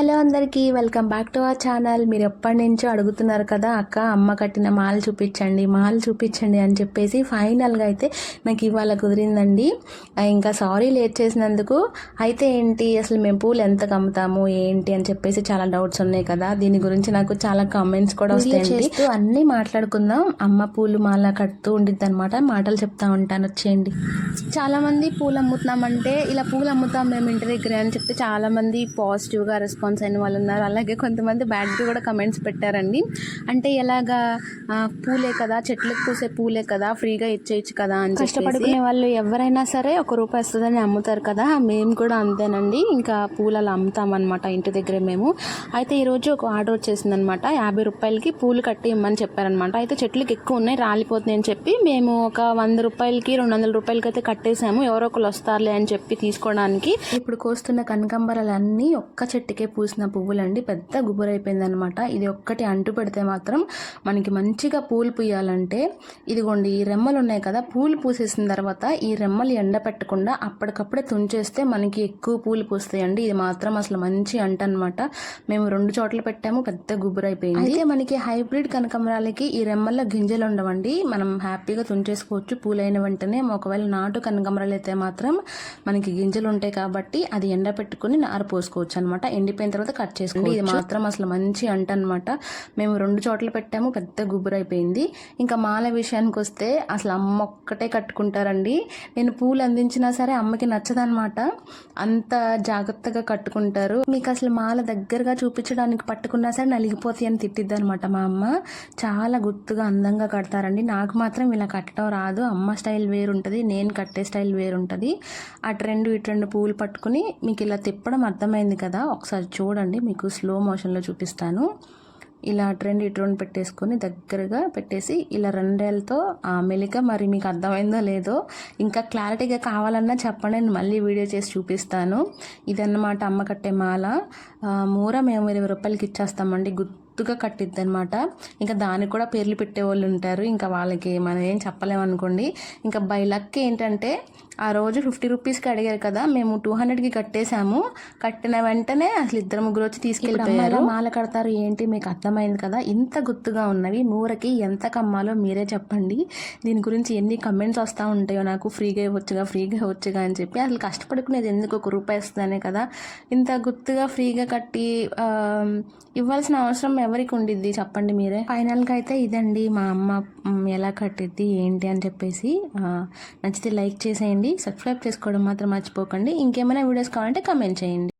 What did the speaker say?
Hello అందరికీ welcome back to our channel. మీరు ఎప్పటి నుంచో అడుగుతున్నారు కదా అక్క అమ్మ కట్టిన మాల చూపించండి మాల చూపించండి అని చెప్పేసి ఫైనల్గా అయితే నాకు ఇవాళ కుదిరిందండి. ఇంకా సారీ లేట్ చేసినందుకు అయితే ఏంటి అసలు మేము పూలు ఎంత అమ్ముతాము ఏంటి అని చెప్పేసి చాలా డౌట్స్ ఉన్నాయి కదా. దీని గురించి నాకు చాలా కామెంట్స్ కూడా వస్తాయండి. చేస్తూ అన్నీ మాట్లాడుకుందాం. అమ్మ పూలు మాల కడుతూ ఉండిద్ది అనమాట మాటలు చెప్తా ఉంటాను వచ్చేయండి. చాలా మంది పూలు అమ్ముతున్నామంటే ఇలా పూలు అమ్ముతాం మేము ఇంటి దగ్గర అని చెప్పి చాలా మంది పాజిటివ్గా రెస్పాన్స్ అయిన వాళ్ళు ఉన్నారు. అలాగే కొంతమంది బ్యాడ్గా కూడా కమెంట్స్ పెట్టారండి. అంటే ఎలాగా పూలే కదా చెట్లకు పూసే పూలే కదా ఫ్రీగా ఇచ్చేయచ్చు కదా అని కష్టపడుకునే వాళ్ళు ఎవరైనా సరే ఒక రూపాయి వస్తుందని అమ్ముతారు కదా. మేము కూడా అంతేనండి. ఇంకా పూలు అలా అమ్ముతామన్నమాట ఇంటి దగ్గరే మేము. అయితే ఈరోజు ఒక ఆర్డర్ వచ్చేసింది అనమాట యాభై రూపాయలకి పూలు కట్టి ఇమ్మని చెప్పారనమాట అయితే చెట్లకి ఎక్కువ ఉన్నాయి రాలిపోతున్నాయి అని చెప్పి మేము ఒక వంద రూపాయలకి రెండు వందల రూపాయలకి అయితే కట్టేసాము ఎవరో ఒకరు వస్తారులే అని చెప్పి తీసుకోవడానికి. ఇప్పుడు కోస్తున్న కనకాంబరాలన్నీ ఒక్క చెట్టుకే పూసిన పువ్వులండి. పెద్ద గుబురైపోయింది అనమాట ఇది ఒక్కటి అంటు పెడితే మాత్రం మనకి మంచిగా పూలు పూయాలంటే ఇదిగోండి ఈ రెమ్మలు ఉన్నాయి కదా పూలు పూసేసిన తర్వాత ఈ రెమ్మలు ఎండ పెట్టకుండా అప్పటికప్పుడే తుంచేస్తే మనకి ఎక్కువ పూలు పూస్తాయండి. ఇది మాత్రం అసలు మంచి అంట అనమాట మేము రెండు చోట్ల పెట్టాము పెద్ద గుబురైపోయింది. అయితే మనకి హైబ్రిడ్ కనకాంబరాలకి ఈ రెమ్మల్లో గింజలు ఉండవండి మనం హ్యాపీగా తుంచేసుకోవచ్చు పూలైన వెంటనే. ఒకవేళ నాటు కనకమరాలు అయితే మాత్రం మనకి గింజలు ఉంటాయి కాబట్టి అది ఎండ పెట్టుకుని నారు పోసుకోవచ్చు అనమాట ఎండి అయిపోయిన తర్వాత కట్ చేసుకోండి ఇది మాత్రం అసలు మంచి అంట అనమాట మేము రెండు చోట్ల పెట్టాము పెద్ద గుబురైపోయింది ఇంకా మాల విషయానికి వస్తే అసలు అమ్మ ఒక్కటే కట్టుకుంటారండి. నేను పూలు అందించినా సరే అమ్మకి నచ్చదనమాట అంత జాగ్రత్తగా కట్టుకుంటారు. మీకు అసలు మాల దగ్గరగా చూపించడానికి పట్టుకున్నా సరే నలిగిపోతాయి అని తిట్టిద్ది అనమాట మా అమ్మ. చాలా గుర్తుగా అందంగా కడతారండి. నాకు మాత్రం ఇలా కట్టడం రాదు. అమ్మ స్టైల్ వేరు ఉంటుంది నేను కట్టే స్టైల్ వేరు ఉంటుంది అటు రెండు ఇటు రెండు పూలు పట్టుకుని మీకు ఇలా తిప్పడం అర్థమైంది కదా. ఒకసారి చూడండి మీకు స్లో మోషన్లో చూపిస్తాను. ఇలా ట్రెండ్ ఇటువంటి ఇటు రెండు పెట్టేసుకొని దగ్గరగా పెట్టేసి ఇలా రెండేళ్ళతో ఆ మెలిక మరి మీకు అర్థమైందో లేదో ఇంకా క్లారిటీగా కావాలన్నా చెప్పండి నేను మళ్ళీ వీడియో చేసి చూపిస్తాను. ఇదన్నమాట అమ్మ కట్టే మాల. మూర మేము ఇరవై రూపాయలకి ఇచ్చేస్తామండి గుర్తుగా కట్టిద్ది అనమాట ఇంకా దానికి కూడా పేర్లు పెట్టే వాళ్ళు ఉంటారు. ఇంకా వాళ్ళకి మనం ఏం చెప్పలేమనుకోండి. ఇంకా బై లక్ ఏంటంటే ఆ రోజు ఫిఫ్టీ రూపీస్కి అడిగారు కదా మేము టూ హండ్రెడ్కి కట్టేశాము. కట్టిన వెంటనే అసలు ఇద్దరు ముగ్గురు వచ్చి తీసుకెళ్ళిపోయారు. మాల కడతారు ఏంటి? మీకు అర్థమైంది కదా? ఇంత గుర్తుగా ఉన్నవి మూరకి ఎంత కమ్మాలో మీరే చెప్పండి. దీని గురించి ఎన్ని కమెంట్స్ వస్తూ ఉంటాయో నాకు ఫ్రీగా ఇవ్వచ్చుగా ఫ్రీగా ఇవ్వచ్చుగా అని చెప్పి అసలు కష్టపడుకునేది ఎందుకు ఒక రూపాయి వస్తుందనే కదా. ఇంత గుర్తుగా ఫ్రీగా కట్టి ఇవ్వాల్సిన అవసరం ఎవరికి ఉండిద్ది చెప్పండి మీరే? ఫైనల్గా అయితే ఇదండి. మా అమ్మ ఎలా కట్టిద్ది ఏంటి? అని చెప్పేసి నచ్చితే లైక్ చేసేయండి. సబ్స్క్రైబ్ చేసుకోవడం మాత్రం మర్చిపోకండి. ఇంకేమైనా వీడియోస్ కావాలంటే కమెంట్ చేయండి.